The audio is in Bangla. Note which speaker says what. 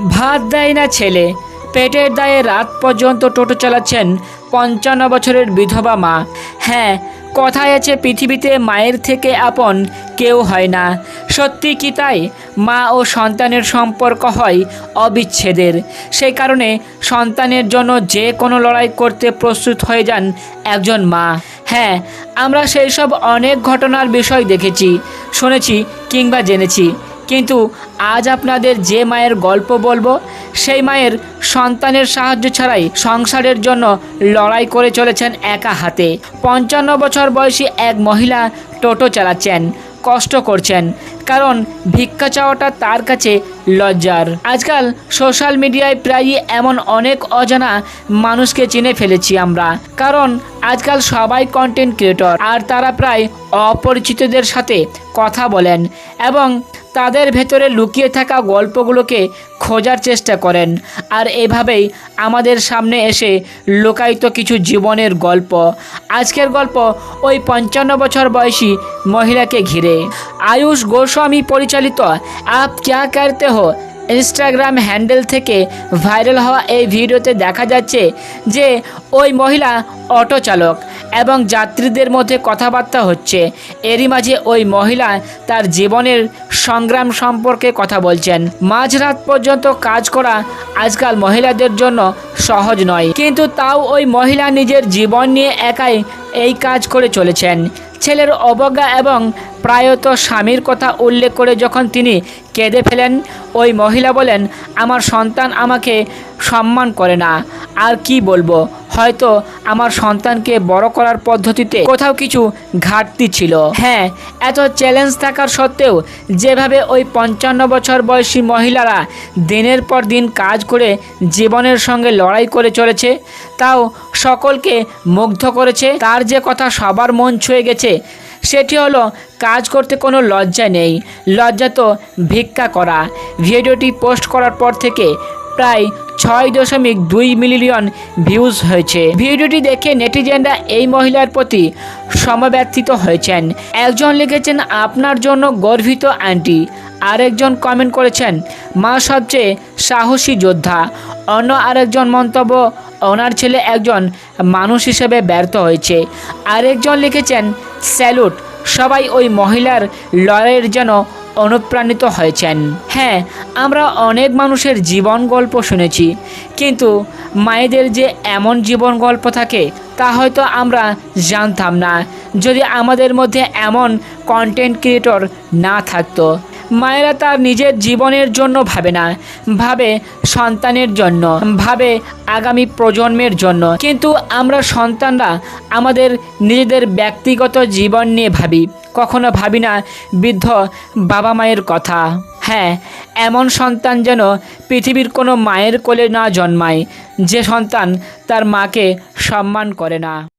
Speaker 1: ভাত দেয় না ছেলে। পেটের দায়ে রাত পর্যন্ত টোটো চালাচ্ছেন পঞ্চান্ন বছরের বিধবা মা। হ্যাঁ কথায় আছে পৃথিবীতে মায়ের থেকে আপন কেউ হয় না। সত্যি কি তাই? মা ও সন্তানের সম্পর্ক হয় অবিচ্ছেদের। সেই কারণে সন্তানের জন্য যে কোনো লড়াই করতে প্রস্তুত হয়ে যান একজন মা। হ্যাঁ আমরা সেই সব অনেক ঘটনার বিষয় দেখেছি, শুনেছি কিংবা জেনেছি। কিন্তু আজ আপনাদের যে মায়ের গল্প বলব, সেই মায়ের সন্তানের সাহায্য ছাড়াই সংসারের জন্য লড়াই করে চলেছেন একা হাতে। পঞ্চান্ন বছর বয়সী এক মহিলা টোটো চালাচ্ছেন, কষ্ট করছেন, কারণ ভিক্ষা চাওয়াটা তার কাছে লজ্জার। আজকাল সোশ্যাল মিডিয়ায় প্রায়ই এমন অনেক অজানা মানুষকে চিনে ফেলেছি আমরা, কারণ আজকাল সবাই কন্টেন্ট ক্রিয়েটর আর তারা প্রায় অপরিচিতদের সাথে কথা বলেন এবং তাদের ভেতরে লুকিয়ে থাকা গল্পগুলোকে খোঁজার চেষ্টা করেন। আর এভাবেই আমাদের সামনে এসে লোকায়িত কিছু জীবনের গল্প। আজকের গল্প ওই পঞ্চান্ন বছর বয়সী মহিলাকে ঘিরে। আয়ুষ গোস্বামী পরিচালিত আপ ক্যা করতে হো? ইনস্টাগ্রাম হ্যান্ডেল থেকে ভাইরাল হওয়া এই ভিডিওতে দেখা যাচ্ছে যে ওই মহিলা অটো চালক এবং যাত্রীদের মধ্যে কথাবার্তা হচ্ছে। এরই মাঝে ওই মহিলা তার জীবনের সংগ্রাম সম্পর্কে কথা বলছেন। মাঝরাত পর্যন্ত কাজ করা আজকাল মহিলাদের জন্য সহজ নয়। কিন্তু তাও ওই মহিলা নিজের জীবন নিয়ে একাই এই কাজ করে চলেছেন। ছেলের অবজ্ঞা এবং প্রায়ত স্বামীর কথা উল্লেখ করে যখন তিনি কেঁদে ফেলেন, ওই মহিলা বলেন, আমার সন্তান আমাকে সম্মান করে না, আর কি বলব? হয়তো আমার সন্তানকে বড় করার পদ্ধতিতে কোথাও কিছু ঘাটতি ছিল। হ্যাঁ এত চ্যালেঞ্জ থাকার সত্ত্বেও যেভাবে ওই পঞ্চান্ন বছর বয়সী মহিলারা দিনের পর দিন কাজ করে জীবনের সঙ্গে লড়াই করে চলেছে, তাও সকলকে মুগ্ধ করেছে, তার যে কথা সবার মন ছুঁয়ে গেছে সেটি হলো, কাজ করতে কোনো লজ্জা নেই। লজ্জা তো ভিক্ষা করা। ভিডিওটি পোস্ট করার পর থেকে প্রায় ছয় দশমিক দুই মিলিয়ন ভিউজ হয়েছে। ভিডিওটি দেখে নেটিজেনরা এই মহিলার প্রতি সমব্যথিত হয়েছেন। একজন লিখেছেন, আপনার জন্য গর্বিত আন্টি। আরেকজন কমেন্ট করেছেন, মা সবচেয়ে সাহসী যোদ্ধা। অন্য আরেকজন মন্তব্য, ওনার ছেলে একজন মানুষ হিসেবে ব্যর্থ হয়েছে। আরেকজন লিখেছেন স্যালুট। সবাই ওই মহিলার লড়াইয়ের যেন অনুপ্রাণিত হয়েছেন। হ্যাঁ আমরা অনেক মানুষের জীবন গল্প শুনেছি, কিন্তু মায়েদের যে এমন জীবন গল্প থাকে, তা হয়তো আমরা জানতাম না, যদি আমাদের মধ্যে এমন কন্টেন্ট ক্রিয়েটর না থাকতো। মায়েরা তার নিজের জীবনের জন্য ভাবে না। ভাবে সন্তানের জন্য। ভাবে আগামী প্রজন্মের জন্য। কিন্তু আমরা সন্তানরা আমাদের নিজেদের ব্যক্তিগত জীবন নিয়ে ভাবি। কখনো ভাবি না, বৃদ্ধ বাবা মায়ের কথা। হ্যাঁ এমন সন্তান যেন পৃথিবীর কোনো মায়ের কোলে না জন্মায়। যে সন্তান তার মাকে সম্মান করে না।